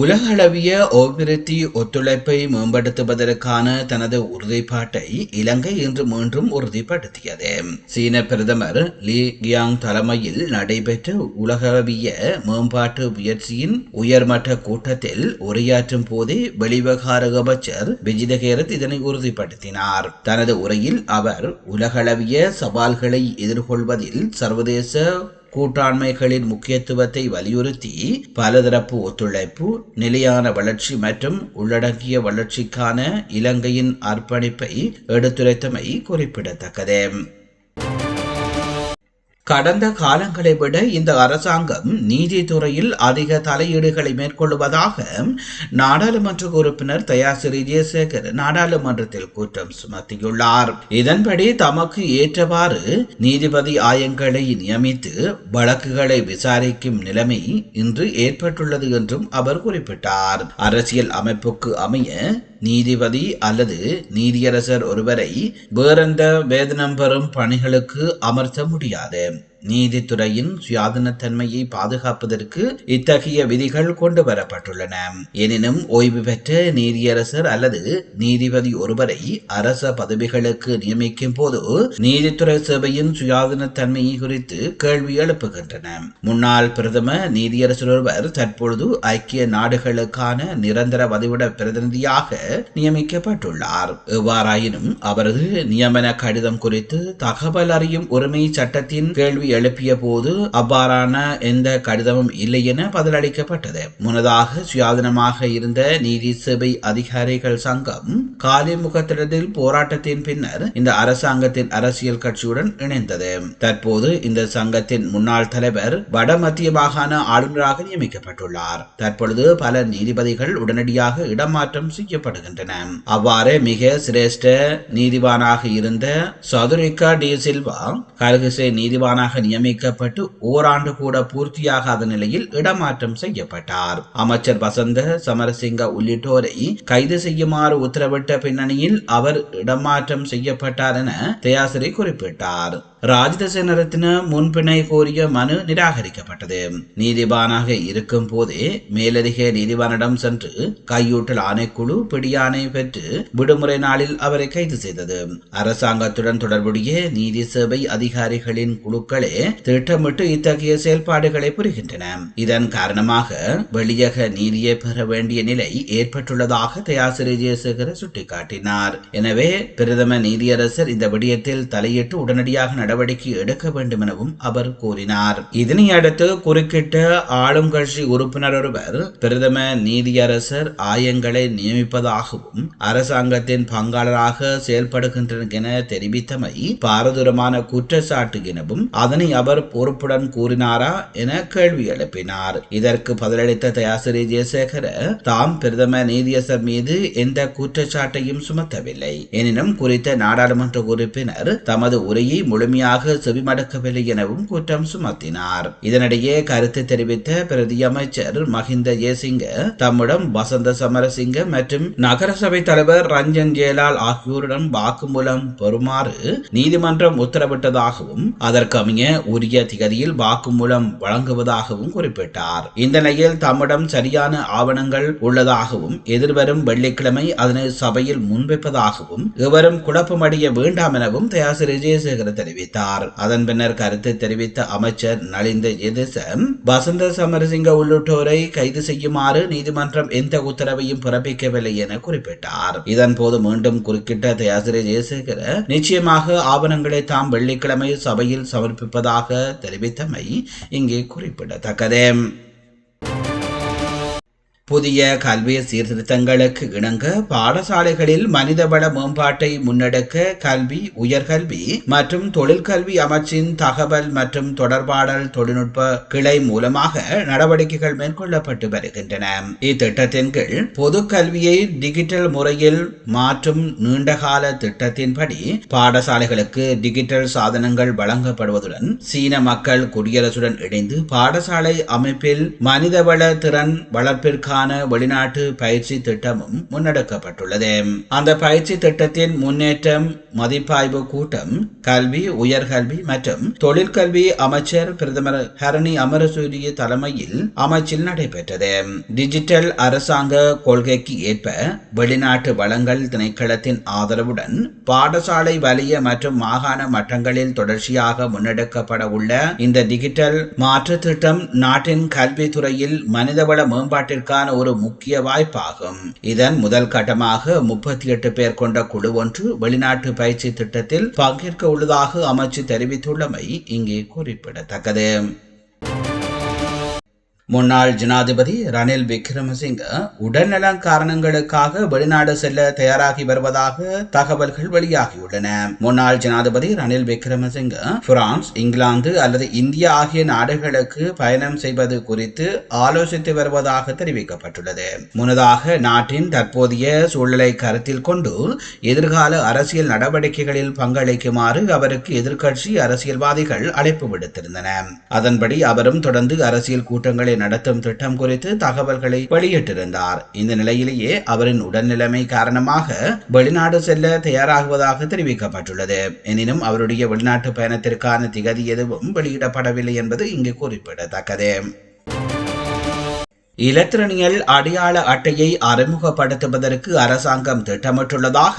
உலகளவிய அபிவிருத்தி ஒத்துழைப்பை மேம்படுத்துவதற்கான தனது உறுதிப்பாட்டை இலங்கை இன்று மீண்டும் உறுதிப்படுத்தியது. சீன பிரதமர் லீ கியாங் தலைமையில் நடைபெற்ற உலகளவிய மேம்பாட்டு முயற்சியின் உயர்மட்ட கூட்டத்தில் உரையாற்றும் போதே வெளிவகார அமைச்சர் விஜிதகேரத் இதனை உறுதிப்படுத்தினார். தனது உரையில் அவர் உலகளவிய சவால்களை எதிர்கொள்வதில் சர்வதேச கூட்டாண்மைகளின் முக்கியத்துவத்தை வலியுறுத்தி பலதரப்பு ஒத்துழைப்பு நிலையான வளர்ச்சி மற்றும் உள்ளடங்கிய வளர்ச்சிக்கான இலங்கையின் அர்ப்பணிப்பை எடுத்துரைத்தமை குறிப்பிடத்தக்கது. கடந்த காலங்களை விட இந்த அரசாங்கம் நீதித்துறையில் அதிக தலையீடுகளை மேற்கொள்வதாக நாடாளுமன்ற உறுப்பினர் தயாசிறி ஜெயசேகர் நாடாளுமன்றத்தில் குற்றம் சுமத்தியுள்ளார். இதன்படி தமக்கு ஏற்றவாறு நீதிபதி ஆயங்களை நியமித்து வழக்குகளை விசாரிக்கும் நிலைமை இன்று ஏற்பட்டுள்ளது என்றும் அவர் குறிப்பிட்டார். அரசியல் அமைப்புக்கு அமைய நீதிபதி அல்லது நீதியரசர் ஒருவரை வேறெந்த வேதனம் பெறும் பணிகளுக்கு அமர்த்த முடியாது. நீதித்துறையின் சுயாதீனத்தன்மையை பாதுகாப்பதற்கு இத்தகைய விதிகள் கொண்டு வரப்பட்டுள்ளன. எனினும் ஓய்வு பெற்ற நீதியரசர் அல்லது நீதிபதி ஒருவரை அரச பதவிகளுக்கு நியமிக்கும் போது நீதித்துறை சேவையின் சுயாதீனத்தன்மையை குறித்து கேள்வி எழுப்புகின்றன. முன்னாள் பிரதம நீதியரசர் ஒருவர் தற்பொழுது ஐக்கிய நாடுகளுக்கான நிரந்தர வதிவிட பிரதிநிதியாக நியமிக்கப்பட்டுள்ளார். எவ்வாறாயினும் அவரது நியமன கடிதம் குறித்து தகவல் அறியும் உரிமை சட்டத்தின் கேள்வி எழுப்பிய போது அவ்வாறான எந்த கடிதமும் இல்லை என பதிலளிக்கப்பட்டது. முன்னதாக சுயாதீனமாக இருந்த நீதி சேவை அதிகாரிகள் சங்கம் காலிமுகத்திடத்தில் போராட்டத்தின் பின்னர் இந்த அரசாங்கத்தின் அரசியல் கட்சியுடன் இணைந்தது. தற்போது இந்த சங்கத்தின் முன்னாள் தலைவர் வட மத்திய மாகாண ஆளுநராக நியமிக்கப்பட்டுள்ளார். தற்பொழுது பல நீதிபதிகள் உடனடியாக இடமாற்றம் செய்யப்படுகின்றன. அவ்வாறு மிக சிரேஷ்ட நீதிவானாக இருந்த சதுரிகா டி சில்வா கல்கிசை நீதிவானாக நியமிக்கப்பட்டு ஓராண்டு கூட பூர்த்தியாகாத நிலையில் இடமாற்றம் செய்யப்பட்டார். அமைச்சர் வசந்த சமரசிங்க உள்ளிட்டோரை கைது செய்யுமாறு உத்தரவிட்ட பின்னணியில் அவர் இடமாற்றம் செய்யப்பட்டார் என தயாசிரி குறிப்பிட்டார். ராஜதசேனரத்தின முன்பிணை கோரிய மனு நிராகரிக்கப்பட்டது. நீதிபானாக இருக்கும் போதே மேலதிக நீதிவானிடம் சென்று கையூட்டல் ஆணைக்குழு பிடியாணை பெற்று விடுமுறை நாளில் அவரை கைது செய்தது. அரசாங்கத்துடன் தொடர்புடைய நீதி சேவை அதிகாரிகளின் குழுக்களே திட்டமிட்டு இத்தகைய செயல்பாடுகளை புரிகின்றன. இதன் காரணமாக வெளியக நீதியை பெற வேண்டிய நிலை ஏற்பட்டுள்ளதாக தயாசிரி ஜெயசேகர சுட்டிக்காட்டினார். எனவே பிரதம நீதியரசர் இந்த விடயத்தில் தலையிட்டு உடனடியாக நடவடிக்கை எடுக்க வேண்டும் எனவும் அவர் கூறினார். இதனை அடுத்து குறுக்கிட்ட ஆளும் கட்சி உறுப்பினர் ஒருவர் பிரதம நீதியரசர் ஆயங்களை நியமிப்பதாகவும் அரசாங்கத்தின் பங்காளராக செயல்படுகின்றன என தெரிவித்தமை பாரதூரமான குற்றச்சாட்டு எனவும் அதனை அவர் பொறுப்புடன் கூறினாரா என கேள்வி எழுப்பினார். இதற்கு பதிலளித்த தயாசிரி ஜெயசேகர தாம் பிரதம நீதியரசர் மீது எந்த குற்றச்சாட்டையும் சுமத்தவில்லை. எனினும் குறித்த நாடாளுமன்ற உறுப்பினர் தமது உரையை முழுமையாக செவிமடுக்கவில்லை எனவும் குற்றம் சுமத்தினார். இதனிடையே கருத்து தெரிவித்த பிரதி அமைச்சர் மஹிந்த ஜெயசிங்க தம்மிடம் வசந்த சமரசிங்க மற்றும் நகரசபை தலைவர் ரஞ்சன் ஜெயலால் ஆகியோருடன் வாக்குமூலம் பெறுமாறு நீதிமன்றம் உத்தரவிட்டதாகவும் அதற்கமைய உரிய திகதியில் வாக்குமூலம் வழங்குவதாகவும் குறிப்பிட்டார். இந்த நிலையில் தம்மிடம் சரியான ஆவணங்கள் உள்ளதாகவும் எதிர்வரும் வெள்ளிக்கிழமை அதனை சபையில் முன்வைப்பதாகவும் இவரும் குழப்பமடைய வேண்டாம் எனவும் தயாசிரி விஜயசேகர் தெரிவித்தார். அதன் பின்னர் கருத்து தெரிவித்த அமைச்சர் நலிந்த எதிசம் வசந்த சமரசிங்க உள்ளிட்டோரை கைது செய்யுமாறு நீதிமன்றம் எந்த உத்தரவையும் பிறப்பிக்கவில்லை என குறிப்பிட்டார். இதன் போது மீண்டும் குறுக்கிட்ட தயாசிரி ஜெயசேகர நிச்சயமாக ஆவணங்களை தாம் வெள்ளிக்கிழமை சபையில் சமர்ப்பி இருப்பதாக தெரிவித்தமை இங்கே குறிப்பிடத்தக்கது. புதிய கல்வி சீர்திருத்தங்களுக்கு இணங்க பாடசாலைகளில் மனிதவள மேம்பாட்டை முன்னெடுக்க கல்வி உயர்கல்வி மற்றும் தொழிற்கல்வி அமைச்சின் தகவல் மற்றும் தொடர்பாடல் தொழில்நுட்ப கிளை மூலமாக நடவடிக்கைகள் மேற்கொள்ளப்பட்டு வருகின்றன. இத்திட்டத்தின் கீழ் பொது கல்வியை டிஜிட்டல் முறையில் மாற்றும் நீண்டகால திட்டத்தின்படி பாடசாலைகளுக்கு டிஜிட்டல் சாதனங்கள் வழங்கப்படுவதுடன் சீன மக்கள் குடியரசுடன் இணைந்து பாடசாலை அமைப்பில் மனிதவள திறன் வளர்ப்பிற்கான பேருக்கான வெளிநாட்டு பயிற்சி திட்டமும் முன்னெடுக்கப்பட்டுள்ளது. அந்த பயிற்சி திட்டத்தின் முன்னேற்றம் மதிப்பாய்வு கூட்டம் கல்வி உயர்கல்வி மற்றும் தொழிற்கல்வி அமைச்சர் பிரதமர் ஹரணி அமரசூரிய தலைமையில் அமைச்சில் நடைபெற்றது. டிஜிட்டல் அரசாங்க கொள்கைக்கு ஏற்ப வெளிநாட்டு வளங்கள் திணைக்களத்தின் ஆதரவுடன் பாடசாலை வலிய மற்றும் மாகாண மட்டங்களில் தொடர்ச்சியாக முன்னெடுக்கப்பட உள்ள இந்த டிஜிட்டல் மாற்று திட்டம் நாட்டின் கல்வித்துறையில் மனிதவள மேம்பாட்டிற்கான ஒரு முக்கிய வாய்ப்பாகும். இதன் முதல் கட்டமாக முப்பத்தி எட்டு பேர் கொண்ட குழு ஒன்று வெளிநாட்டு பயிற்சி திட்டத்தில் பங்கேற்க உள்ளதாக அமைச்சு தெரிவித்துள்ளமை இங்கே குறிப்பிடத்தக்கது. முன்னாள் ஜனாதிபதி ரணில் விக்ரமசிங்க உடல்நலம் காரணங்களுக்காக வெளிநாடு செல்ல தயாராகி வருவதாக தகவல்கள் வெளியாகியுள்ளன. முன்னாள் ஜனாதிபதி ரணில் விக்ரமசிங்க பிரான்ஸ் இங்கிலாந்து அல்லது இந்தியா ஆகிய நாடுகளுக்கு பயணம் செய்வது குறித்து ஆலோசித்து வருவதாக தெரிவிக்கப்பட்டுள்ளது. முன்னதாக நாட்டின் தற்போதைய சூழலை கருத்தில் கொண்டு எதிர்கால அரசியல் நடவடிக்கைகளில் பங்களிக்குமாறு அவருக்கு எதிர்க்கட்சி அரசியல்வாதிகள் அழைப்பு விடுத்திருந்தன. அதன்படி அவரும் தொடர்ந்து அரசியல் கூட்டங்களில் நடத்தும் திட்டம் குறித்து தகவல்களை வெளியிட்டிருந்தார். இந்த நிலையிலேயே அவரின் உடல்நிலைமை காரணமாக வெளிநாடு செல்ல தயாராகுவதாக தெரிவிக்கப்பட்டுள்ளது. எனினும் அவருடைய வெளிநாட்டு பயணத்திற்கான திகதி எதுவும் வெளியிடப்படவில்லை என்பது இங்கு குறிப்பிடத்தக்கது. இலத்திரனியல் அடையாள அட்டையை அறிமுகப்படுத்துவதற்கு அரசாங்கம் திட்டமிட்டுள்ளதாக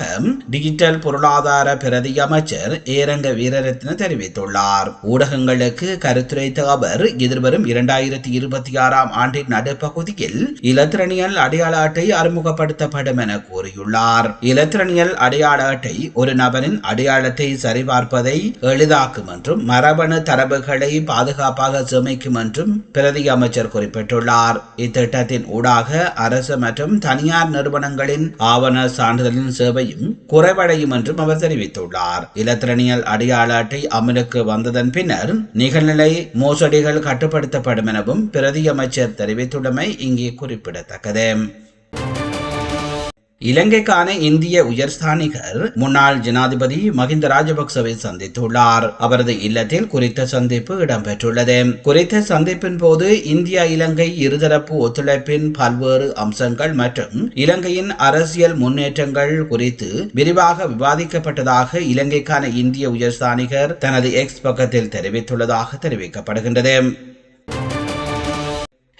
டிஜிட்டல் பொருளாதார பிரதி அமைச்சர் ஏரங்க வீரரத்ன தெரிவித்துள்ளார். ஊடகங்களுக்கு கருத்துரைத்த அவர் எதிர்வரும் இரண்டாயிரத்தி இருபத்தி ஆறாம் ஆண்டின் நடுப்பகுதியில் இலத்திரனியல் அடையாள அட்டை அறிமுகப்படுத்தப்படும் என கூறியுள்ளார். இலத்திரனியல் அடையாள அட்டை ஒரு நபரின் அடையாளத்தை சரிபார்ப்பதை எளிதாக்கும் என்றும் மரபணு தரவுகளை பாதுகாப்பாக சேமிக்கும் என்றும் பிரதி அமைச்சர் குறிப்பிட்டுள்ளார். இத்திட்டத்தின் ஊடாக அரசு மற்றும் தனியார் நிறுவனங்களின் ஆவண சான்றிதழின் சேவையும் குறைவடையும் என்றும் அவர் தெரிவித்துள்ளார். இலத்திரனியல் அடையாள அட்டை அமலுக்கு வந்ததன் பின்னர் நிகழ்நிலை மோசடிகள் கட்டுப்படுத்தப்படும் எனவும் பிரதி அமைச்சர் தெரிவித்துள்ளமை இங்கே குறிப்பிடத்தக்கது. இலங்கைக்கான இந்திய உயர்ஸ்தானிகர் முன்னாள் ஜனாதிபதி மஹிந்த ராஜபக்சவை சந்தித்துள்ளார். அவரது இல்லத்தில் குறித்த சந்திப்பு இடம்பெற்றுள்ளது. குறித்த சந்திப்பின் போது இந்தியா இலங்கை இருதரப்பு ஒத்துழைப்பின் பல்வேறு அம்சங்கள் மற்றும் இலங்கையின் அரசியல் முன்னேற்றங்கள் குறித்து விரிவாக விவாதிக்கப்பட்டதாக இலங்கைக்கான இந்திய உயர்ஸ்தானிகர் தனது எக்ஸ் பக்கத்தில் தெரிவித்துள்ளதாக தெரிவிக்கப்படுகின்றது.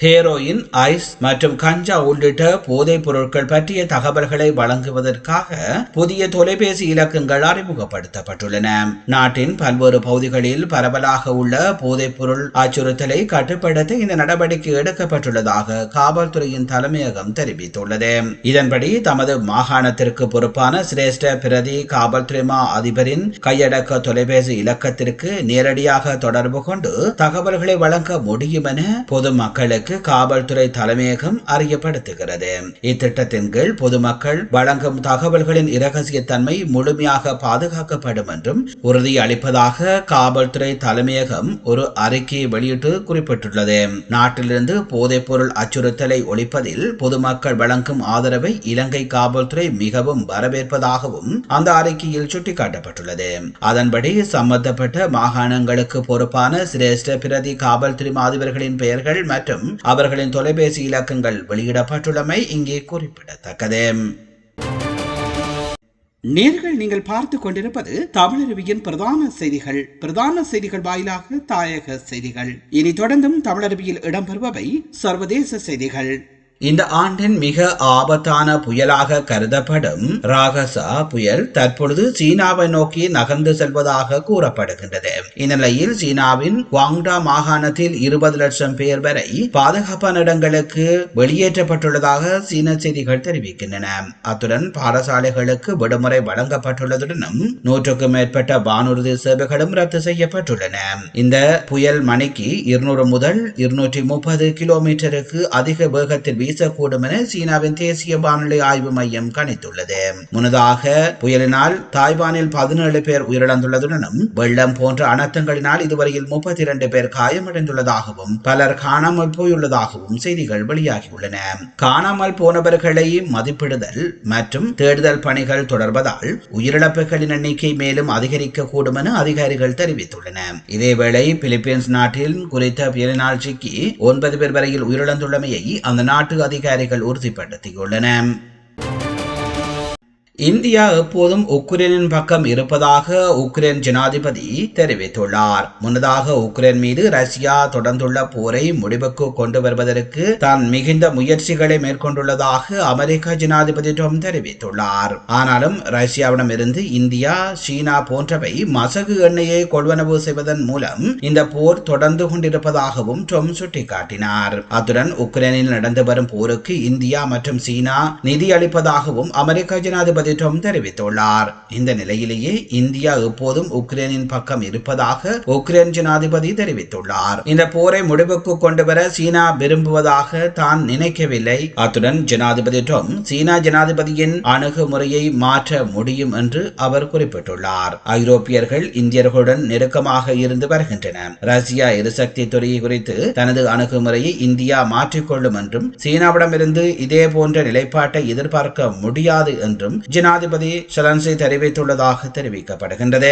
ஹேரோயின் ஐஸ் மற்றும் கஞ்சா உள்ளிட்ட போதைப் பொருட்கள் பற்றிய தகவல்களை வழங்குவதற்காக புதிய தொலைபேசி இலக்கங்கள் அறிமுகப்படுத்தப்பட்டுள்ளன. நாட்டின் பல்வேறு பகுதிகளில் பரவலாக உள்ள போதைப் பொருள் அச்சுறுத்தலை கட்டுப்படுத்த இந்த நடவடிக்கை எடுக்கப்பட்டுள்ளதாக காவல்துறையின் தலைமையகம் தெரிவித்துள்ளது. இதன்படி தமது மாகாணத்திற்கு பொறுப்பான சிரேஷ்ட பிரதி காவல்துறை மா அதிபரின் கையடக்க தொலைபேசி இலக்கத்திற்கு நேரடியாக தொடர்பு கொண்டு தகவல்களை வழங்க முடியும் என பொதுமக்களுக்கு காவல்துறை தலைமையகம் அறியப்படுத்துகிறது. இத்திட்டத்தின் கீழ் பொதுமக்கள் வழங்கும் தகவல்களின் இரகசியத்தன்மை முழுமையாக பாதுகாக்கப்படும் என்றும் உறுதியளிப்பதாக காவல்துறை தலைமையகம் ஒரு அறிக்கையை வெளியிட்டு குறிப்பிட்டுள்ளது. நாட்டிலிருந்து போதைப்பொருள் அச்சுறுத்தலை ஒழிப்பதில் பொதுமக்கள் வழங்கும் ஆதரவை இலங்கை காவல்துறை மிகவும் வரவேற்பதாகவும் அந்த அறிக்கையில் சுட்டிக்காட்டப்பட்டுள்ளது. அதன்படி சம்பந்தப்பட்ட மாகாணங்களுக்கு பொறுப்பான சிரேஷ்ட பிரதி காவல்துறை மாதிபர்களின் பெயர்கள் மற்றும் அவர்களின் தொலைபேசி இலக்கங்கள் வெளியிடப்பட்டுள்ளமை இங்கே குறிப்பிடத்தக்கது. நேர்கள் நீங்கள் பார்த்து கொண்டிருப்பது தமிழருவியின் பிரதான செய்திகள். பிரதான செய்திகள் வாயிலாக தாயக செய்திகள். இனி தொடர்ந்தும் தமிழருவியில் இடம்பெறுபவை சர்வதேச செய்திகள். இந்த ஆண்டின் மிக ஆபத்தான புயலாக கருதப்படும் ராகசா புயல் தற்பொழுது சீனாவை நோக்கி நகர்ந்து செல்வதாக கூறப்படுகின்றது. இந்நிலையில் சீனாவின் குவாங்டா மாகாணத்தில் இருபது லட்சம் பேர் வரை பாதுகாப்பான இடங்களுக்கு வெளியேற்றப்பட்டுள்ளதாக சீன செய்திகள் தெரிவிக்கின்றன. அத்துடன் பாடசாலைகளுக்கு விடுமுறை வழங்கப்பட்டுள்ளதுடனும் நூற்றுக்கும் மேற்பட்ட வானூர்தி சேவைகளும் ரத்து செய்யப்பட்டுள்ளன. இந்த புயல் மணிக்கு இருநூறு முதல் இருநூற்றி முப்பது கிலோமீட்டருக்கு அதிக வேகத்தில் வீசக்கூடும் என சீனாவின் தேசிய வானிலை ஆய்வு மையம் கணித்துள்ளது. முன்னதாக புயலினால் தாய்வானில் பதினேழு பேர் உயிரிழந்துள்ளதுடனும் வெள்ளம் போன்ற அனர்த்தங்களினால் இதுவரையில் முப்பத்தி இரண்டு பேர் காயமடைந்துள்ளதாகவும் பலர் காணாமல் போயுள்ளதாகவும் செய்திகள் வெளியாகியுள்ளன. காணாமல் போனவர்களை மதிப்பிடுதல் மற்றும் தேடுதல் பணிகள் தொடர்வதால் உயிரிழப்புகளின் எண்ணிக்கை மேலும் அதிகரிக்கக்கூடும் என அதிகாரிகள் தெரிவித்துள்ளனர் இதேவேளை பிலிப்பீன்ஸ் நாட்டில் குறித்த புயலினால் சிக்கி ஒன்பது பேர் வரையில் உயிரிழந்துள்ளமையை அந்த நாட்டு அதிகாரிகள் உறுதிப்படுத்தியுள்ளனர். இந்தியா எப்போதும் உக்ரைனின் பக்கம் இருப்பதாக உக்ரைன் ஜனாதிபதி தெரிவித்துள்ளார். முன்னதாக உக்ரைன் மீது ரஷ்யா தொடர்ந்துள்ள போரை முடிவுக்கு கொண்டு வருவதற்கு தான் மிகுந்த முயற்சிகளை மேற்கொண்டுள்ளதாக அமெரிக்க ஜனாதிபதி ட்ரம்ப் தெரிவித்துள்ளார். ஆனாலும் ரஷ்யாவிடம் இருந்து இந்தியா சீனா போன்றவை மசகு எண்ணெயை கொள்வனவு செய்வதன் மூலம் இந்த போர் தொடர்ந்து கொண்டிருப்பதாகவும் ட்ரம்ப் சுட்டிக்காட்டினார். அத்துடன் உக்ரைனில் நடந்து வரும் போருக்கு இந்தியா மற்றும் சீனா நிதி அளிப்பதாகவும் அமெரிக்க ஜனாதிபதி ட்ரம்ப் தெரிவித்துள்ளார். இந்த நிலையிலேயே இந்தியா எப்போதும் உக்ரைனின் பக்கம் இருப்பதாக உக்ரைன் ஜனாதிபதி தெரிவித்துள்ளார். இந்த போரை முடிவுக்கு கொண்டு வர சீனா விரும்புவதாக தான் நினைக்கவில்லை. அத்துடன் ஜனாதிபதி ட்ரம்ப் சீனா ஜனாதிபதியின் அணுகுமுறையை மாற்ற முடியும் என்று அவர் குறிப்பிட்டுள்ளார். ஐரோப்பியர்கள் இந்தியர்களுடன் நெருக்கமாக இருந்து வருகின்றனர். ரஷ்யா எரிசக்தி துறையை குறித்து தனது அணுகுமுறையை இந்தியா மாற்றிக்கொள்ளும் என்றும் சீனாவிடமிருந்து இதே போன்ற நிலைப்பாட்டை எதிர்பார்க்க முடியாது என்றும் ஜனாதிபதி ஷலன்சி தெரிவித்துள்ளதாக தெரிவிக்கப்படுகின்றது.